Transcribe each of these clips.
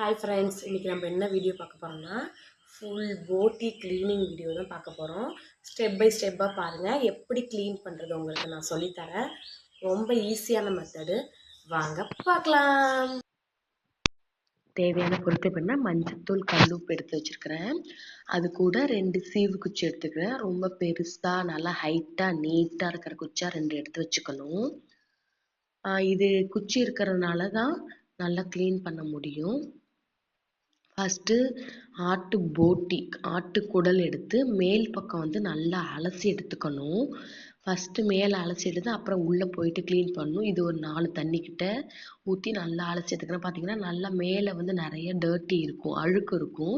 Hi friends இன்றைக்கி நம்ம என்ன வீடியோ பார்க்க போகிறோம்னா ஃபுல் போட்டி க்ளீனிங் வீடியோ தான் பார்க்க போகிறோம் ஸ்டெப் பை ஸ்டெப்பாக பாருங்கள் எப்படி க்ளீன் பண்ணுறது உங்களுக்கு நான் சொல்லித்தரேன். ரொம்ப ஈஸியான மெத்தடு வாங்க பார்க்கலாம். தேவையான பொருட்கள் பண்ண மஞ்சத்தூள் கல்லுப்பு எடுத்து வச்சுருக்கிறேன். அது கூட ரெண்டு சீவு குச்சி எடுத்துக்கிறேன். ரொம்ப பெருசாக நல்லா ஹைட்டாக நீட்டாக இருக்கிற குச்சியாக ரெண்டு எடுத்து வச்சுக்கணும். இது குச்சி இருக்கிறதுனால தான் நல்லா க்ளீன் பண்ண முடியும். ஃபஸ்ட்டு ஆட்டு போட்டி ஆட்டு குடல் எடுத்து மேல் பக்கம் வந்து நல்லா அலசி எடுத்துக்கணும். ஃபஸ்ட்டு மேலே அலசி எடுத்து அப்புறம் உள்ளே போயிட்டு க்ளீன் பண்ணணும். இது ஒரு நாலு தண்ணிக்கிட்ட ஊற்றி நல்லா அலசி எடுத்துக்கணும். பார்த்தீங்கன்னா நல்லா மேலே வந்து நிறைய டர்ட்டி இருக்கும் அழுக்கு இருக்கும்.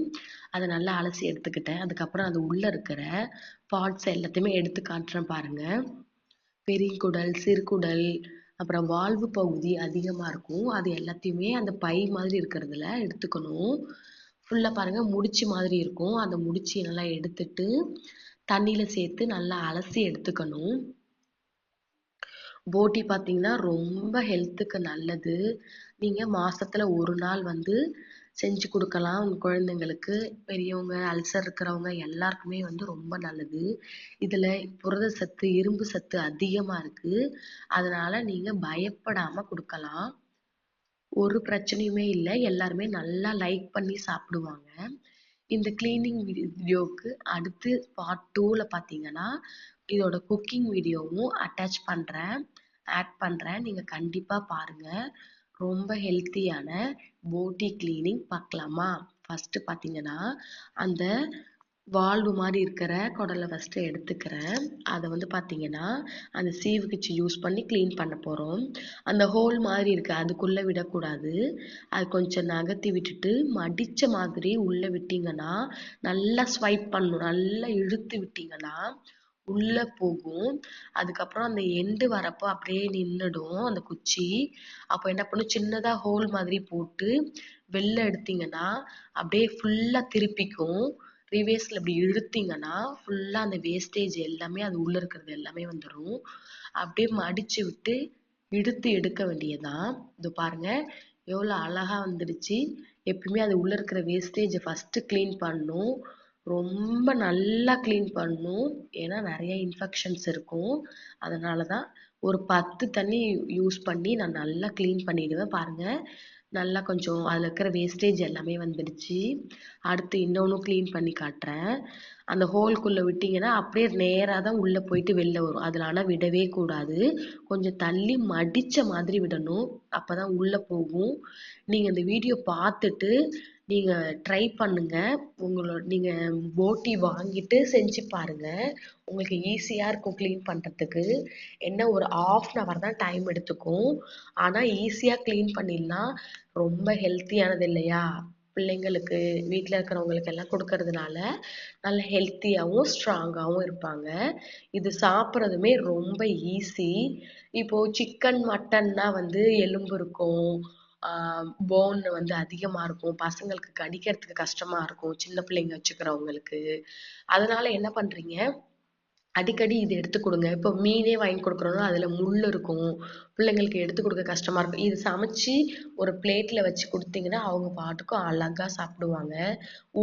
அதை நல்லா அலசி எடுத்துக்கிட்டேன். அதுக்கப்புறம் அது உள்ளே இருக்கிற பார்ட்ஸ் எல்லாத்தையுமே எடுத்து காட்டுறேன் பாருங்கள் பெரியகுடல் சிறுகுடல் அப்புறம் வாழ்வு பகுதி அதிகமாக இருக்கும். அது எல்லாத்தையுமே அந்த பை மாதிரி இருக்கிறதுல எடுத்துக்கணும். ஃபுல்லாக பாருங்கள் முடிச்சு மாதிரி இருக்கும். அந்த முடிச்சு நல்லா எடுத்துட்டு தண்ணியில் சேர்த்து நல்லா அலசி எடுத்துக்கணும். போட்டி பார்த்தீங்கன்னா ரொம்ப ஹெல்த்துக்கு நல்லது. நீங்கள் மாசத்துல ஒரு நாள் வந்து செஞ்சு கொடுக்கலாம் உங்கள் குழந்தைங்களுக்கு. பெரியவங்க அல்சர் இருக்கிறவங்க எல்லாருக்குமே வந்து ரொம்ப நல்லது. இதில் புரத சத்து இரும்பு சத்து அதிகமாக இருக்குது அதனால் நீங்கள் பயப்படாமல் கொடுக்கலாம். ஒரு பிரச்சனையுமே இல்லை. எல்லாருமே நல்லா லைக் பண்ணி சாப்பிடுவாங்க. இந்த க்ளீனிங் வீடியோவுக்கு அடுத்து பார்ட் டூவில் பார்த்தீங்கன்னா இதோட குக்கிங் வீடியோவும் அட்டாச் பண்ணுறேன் ஆட் பண்ணுறேன் நீங்கள் கண்டிப்பாக பாருங்கள் ரொம்ப ஹெல்த்தியான போட்டி க்ளீனிங் பார்க்கலாமா ஃபஸ்ட்டு பார்த்தீங்கன்னா அந்த வால்வு மாதிரி இருக்கிற குடலை ஃபஸ்ட்டு எடுத்துக்கிறேன். அதை வந்து பார்த்தீங்கன்னா அந்த சீவு குச்சி யூஸ் பண்ணி க்ளீன் பண்ண போகிறோம் அந்த ஹோல் மாதிரி இருக்குது அதுக்குள்ளே விடக்கூடாது. அது கொஞ்சம் நகர்த்தி விட்டுட்டு மடித்த மாதிரி உள்ளே விட்டிங்கன்னா நல்லா ஸ்வைப் பண்ணணும். நல்லா இழுத்து விட்டிங்கன்னா உள்ளே போகும். அதுக்கப்புறம் அந்த எண்டு வரப்போ அப்படியே நின்றுடும் அந்த குச்சி. அப்போ என்ன பண்ணும்? சின்னதாக ஹோல் மாதிரி போட்டு வெளில எடுத்தீங்கன்னா அப்படியே ஃபுல்லாக திருப்பிக்கும். ரிவேர்ஸில் இப்படி இழுத்தீங்கன்னா ஃபுல்லாக அந்த வேஸ்டேஜ் எல்லாமே அது உள்ளே இருக்கிறது எல்லாமே வந்துடும் அப்படியே மடித்து விட்டு இழுத்து எடுக்க வேண்டியதான் இது பாருங்க எவ்வளோ அழகா வந்துடுச்சு. எப்பயுமே அது உள்ளே இருக்கிற வேஸ்டேஜை ஃபஸ்ட்டு க்ளீன் பண்ணும். ரொம்ப நல்லா க்ளீன் பண்ணணும் ஏன்னா நிறைய இன்ஃபெக்ஷன்ஸ் இருக்கும். அதனால தான் ஒரு பத்து தண்ணி யூஸ் பண்ணி நான் நல்லா க்ளீன் பண்ணிடுவேன் பாருங்கள் நல்லா கொஞ்சம் அதில் இருக்கிற வேஸ்டேஜ் எல்லாமே வந்துடுச்சு. அடுத்து இன்னொன்றும் க்ளீன் பண்ணி காட்டுறேன். அந்த ஹோல்குள்ளே விட்டிங்கன்னா அப்படியே நேராக தான் உள்ளே போயிட்டு வெளில வரும். அதில் ஆனால் விடவே கூடாது. கொஞ்சம் தள்ளி மடித்த மாதிரி விடணும். அப்போ தான் உள்ளே போகும். நீங்கள் இந்த வீடியோ பார்த்துட்டு நீங்கள் ட்ரை பண்ணுங்க. உங்களோட நீங்கள் போட்டி வாங்கிட்டு செஞ்சு பாருங்க. உங்களுக்கு ஈஸியாக இருக்கும் க்ளீன் பண்ணுறதுக்கு என்ன ஒரு ஆஃப் அன் அவர் தான் டைம் எடுத்துக்கும். ஆனால் ஈஸியாக க்ளீன் பண்ணிடலாம் ரொம்ப ஹெல்த்தியானது இல்லையா? பிள்ளைங்களுக்கு வீட்டில் இருக்கிறவங்களுக்கு எல்லாம் கொடுக்கறதுனால நல்ல ஹெல்த்தியாகவும் ஸ்ட்ராங்காகவும் இருப்பாங்க. இது சாப்பிட்றதுமே ரொம்ப ஈஸி இப்போது சிக்கன் மட்டன்னா வந்து எலும்பு இருக்கும். போன் வந்து அதிகமாக இருக்கும். பசங்களுக்கு கடிக்கிறதுக்கு கஷ்டமாக இருக்கும். சின்ன பிள்ளைங்க வச்சுக்கிறவங்களுக்கு. அதனால என்ன பண்ணுறீங்க அடிக்கடி இது எடுத்து கொடுங்க. இப்போ மீனே வாங்கி கொடுக்குறோன்னா அதில் முள் இருக்கும். பிள்ளைங்களுக்கு எடுத்து கொடுக்க கஷ்டமாக இருக்கும். இது சமைச்சு ஒரு பிளேட்டில் வச்சு கொடுத்தீங்கன்னா அவங்க பாட்டுக்கும் அழகாக சாப்பிடுவாங்க.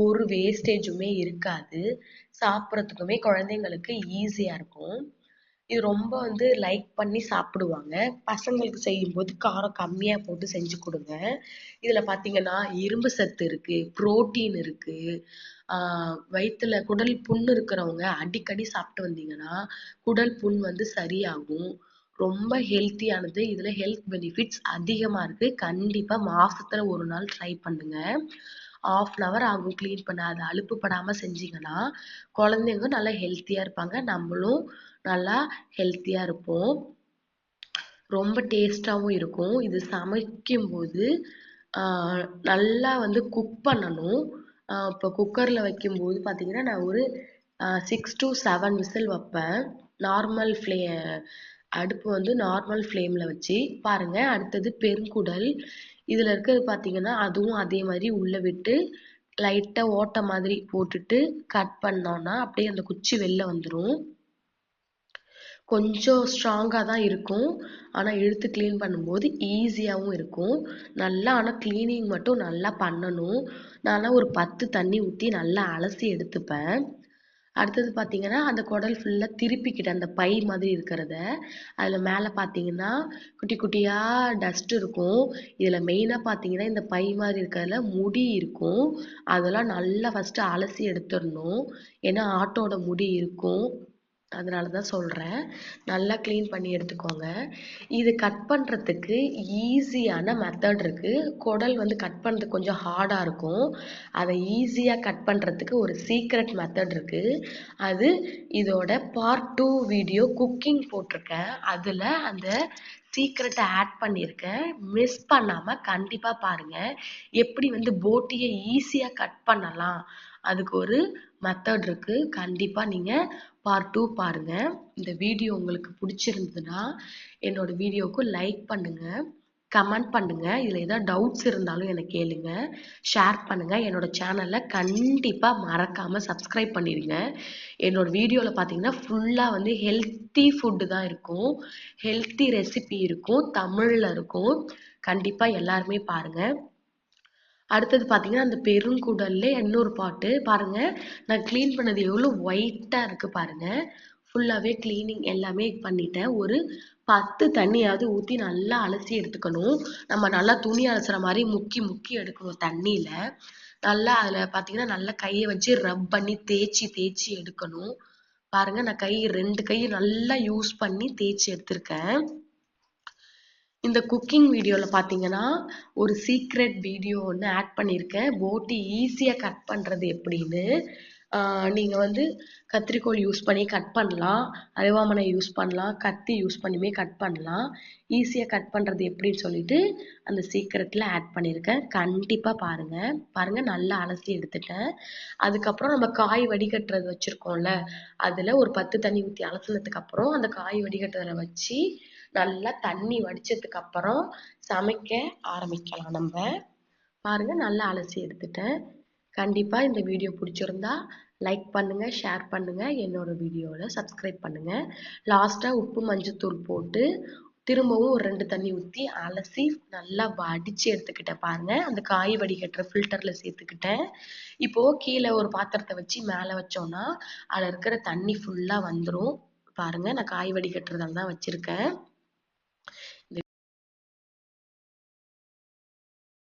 ஒரு வேஸ்டேஜுமே இருக்காது. சாப்பிட்றதுக்குமே குழந்தைங்களுக்கு ஈஸியாக இருக்கும். இது ரொம்ப வந்து லைக் பண்ணி சாப்பிடுவாங்க. பசங்களுக்கு செய்யும்போது காரம் கம்மியாக போட்டு செஞ்சு கொடுங்க. இதில் பார்த்தீங்கன்னா இரும்பு சத்து இருக்குது புரோட்டீன் இருக்குது வயிற்றுல குடல் புண் இருக்கிறவங்க அடிக்கடி சாப்பிட்டு வந்தீங்கன்னா குடல் புண் வந்து சரியாகும். ரொம்ப ஹெல்த்தியானது இதில் ஹெல்த் பெனிஃபிட்ஸ் அதிகமாக இருக்குது கண்டிப்பாக மாதத்துல ஒரு நாள் ட்ரை பண்ணுங்கள் ஆஃப் அன் ஹவர் ஆகும் க்ளீன் பண்ண அதை அலுப்பு படாமல் செஞ்சீங்கன்னா குழந்தைங்க நல்லா ஹெல்த்தியாக இருப்பாங்க. நம்மளும் நல்லா ஹெல்த்தியாக இருப்போம். ரொம்ப டேஸ்ட்டாகவும் இருக்கும். இது சமைக்கும்போது நல்லா வந்து குக் பண்ணணும். இப்போ குக்கரில் வைக்கும்போது பார்த்தீங்கன்னா நான் ஒரு சிக்ஸ் டு செவன் விசில் வைப்பேன். நார்மல் ஃப்ளே அடுப்பு வந்து நார்மல் ஃப்ளேமில் வச்சு பாருங்கள் அடுத்தது பெருங்குடல். இதில் இருக்கிறது பார்த்தீங்கன்னா அதுவும் அதே மாதிரி உள்ளே விட்டு லைட்டாக ஓட்டை மாதிரி போட்டுட்டு கட் பண்ணோன்னா அப்படியே அந்த குச்சி வெளில வந்துடும் கொஞ்சம் ஸ்ட்ராங்காக தான் இருக்கும். ஆனால் இழுத்து க்ளீன் பண்ணும்போது ஈஸியாகவும் இருக்கும். நல்லா ஆனால் க்ளீனிங் மட்டும் நல்லா பண்ணணும். நான்லாம் ஒரு பத்து தண்ணி ஊற்றி நல்லா அலசி எடுத்துப்பேன். அடுத்தது பார்த்தீங்கன்னா அந்த குடல் ஃபுல்லாக திருப்பிக்கிட்டேன் அந்த பை மாதிரி இருக்கிறத அதில் மேலே பார்த்தீங்கன்னா குட்டி குட்டியாக டஸ்ட் இருக்கும். இதில் மெயினாக பார்த்தீங்கன்னா இந்த பை மாதிரி இருக்கிறதுல முடி இருக்கும். அதெல்லாம் நல்லா ஃபஸ்ட்டு அலசி எடுத்துடணும். ஏன்னா ஆட்டோட முடி இருக்கும். அதனால தான் சொல்கிறேன் நல்லா க்ளீன் பண்ணி எடுத்துக்கோங்க. இது கட் பண்ணுறதுக்கு ஈஸியான மெத்தட் இருக்குது குடல் வந்து கட் பண்ணுறதுக்கு கொஞ்சம் ஹார்டாக இருக்கும். அதை ஈஸியாக கட் பண்ணுறதுக்கு ஒரு சீக்ரெட் மெத்தட் இருக்குது அது இதோட பார்ட் டூ வீடியோ குக்கிங் போட்டிருக்கேன். அதில் அந்த சீக்ரெட்டை ஆட் பண்ணியிருக்கேன். மிஸ் பண்ணாமல் கண்டிப்பாக பாருங்கள் எப்படி வந்து போட்டியை ஈஸியாக கட் பண்ணலாம். அதுக்கு ஒரு மெத்தட் இருக்குது கண்டிப்பாக நீங்கள் பார்ட் டூ பாருங்கள் இந்த வீடியோ உங்களுக்கு பிடிச்சிருந்ததுன்னா என்னோட வீடியோவுக்கு லைக் பண்ணுங்கள் கமெண்ட் பண்ணுங்கள் இதில் ஏதாவது டவுட்ஸ் இருந்தாலும் எனக்கு கேளுங்க. ஷேர் பண்ணுங்கள் என்னோட சேனலில் கண்டிப்பாக மறக்காமல் சப்ஸ்கிரைப் பண்ணிடுங்க என்னோட வீடியோவில் பார்த்தீங்கன்னா ஃபுல்லாக வந்து ஹெல்த்தி ஃபுட்டு தான் இருக்கும். ஹெல்த்தி ரெசிபி இருக்கும். தமிழில் இருக்கும். கண்டிப்பாக எல்லாருமே பாருங்கள் அடுத்தது பார்த்தீங்கன்னா அந்த பெருங்குடல்ல இன்னொரு பாட்டு. பாருங்க. நான் க்ளீன் பண்ணது எவ்வளோ ஒயிட்டாக இருக்கு பாருங்க. ஃபுல்லாகவே க்ளீனிங் எல்லாமே பண்ணிட்டேன். ஒரு பத்து தண்ணியாவது ஊற்றி நல்லா அலசி எடுத்துக்கணும். நம்ம நல்லா துணி அலசுற மாதிரி முக்கி முக்கி எடுக்கணும் தண்ணியில். நல்லா அதில் பார்த்தீங்கன்னா நல்லா கையை வச்சு ரப் பண்ணி தேய்ச்சி தேய்ச்சி எடுக்கணும். பாருங்க. நான் கை ரெண்டு கை நல்லா யூஸ் பண்ணி தேய்ச்சி எடுத்திருக்கேன். இந்த குக்கிங் வீடியோவில் பார்த்தீங்கன்னா ஒரு சீக்ரெட் வீடியோ ஒன்று ஆட் பண்ணியிருக்கேன் போட்டி ஈஸியாக கட் பண்ணுறது எப்படின்னு நீங்கள் வந்து கத்திரிக்கோள் யூஸ் பண்ணி கட் பண்ணலாம். அருவாமனை யூஸ் பண்ணலாம். கத்தி யூஸ் பண்ணியுமே கட் பண்ணலாம். ஈஸியாக கட் பண்ணுறது எப்படின்னு சொல்லிட்டு அந்த சீக்ரெட்டில் ஆட் பண்ணியிருக்கேன் கண்டிப்பாக பாருங்கள் பாருங்கள் நல்லா அலசி எடுத்துட்டேன். அதுக்கப்புறம் நம்ம காய் வடிகட்டுறது வச்சுருக்கோம்ல அதில் ஒரு பத்து தண்ணி ஊற்றி அலசினதுக்கப்புறம் அந்த காய் வடிகட்டுறதில் வச்சு நல்லா தண்ணி வடிச்சதுக்கு அப்புறம் சமைக்க ஆரம்பிக்கலாம் நம்ம. பாருங்க நல்லா அலசி எடுத்துட்டேன். கண்டிப்பாக இந்த வீடியோ பிடிச்சிருந்தா லைக் பண்ணுங்க ஷேர் பண்ணுங்க என்னோட வீடியோவில் சப்ஸ்கிரைப் பண்ணுங்க. லாஸ்ட்டாக உப்பு மஞ்சத்தூள் போட்டு திரும்பவும் ஒரு ரெண்டு தண்ணி ஊற்றி அலசி நல்லா வடித்து எடுத்துக்கிட்டேன் பாருங்க. அந்த காய் வடிகட்டுற ஃபில்டரில் சேர்த்துக்கிட்டேன். இப்போது கீழே ஒரு பாத்திரத்தை வச்சு மேலே வச்சோன்னா அதில் இருக்கிற தண்ணி ஃபுல்லாக வந்துடும் பாருங்க நான் காய் வடிகட்டுறதால தான் வச்சுருக்கேன்.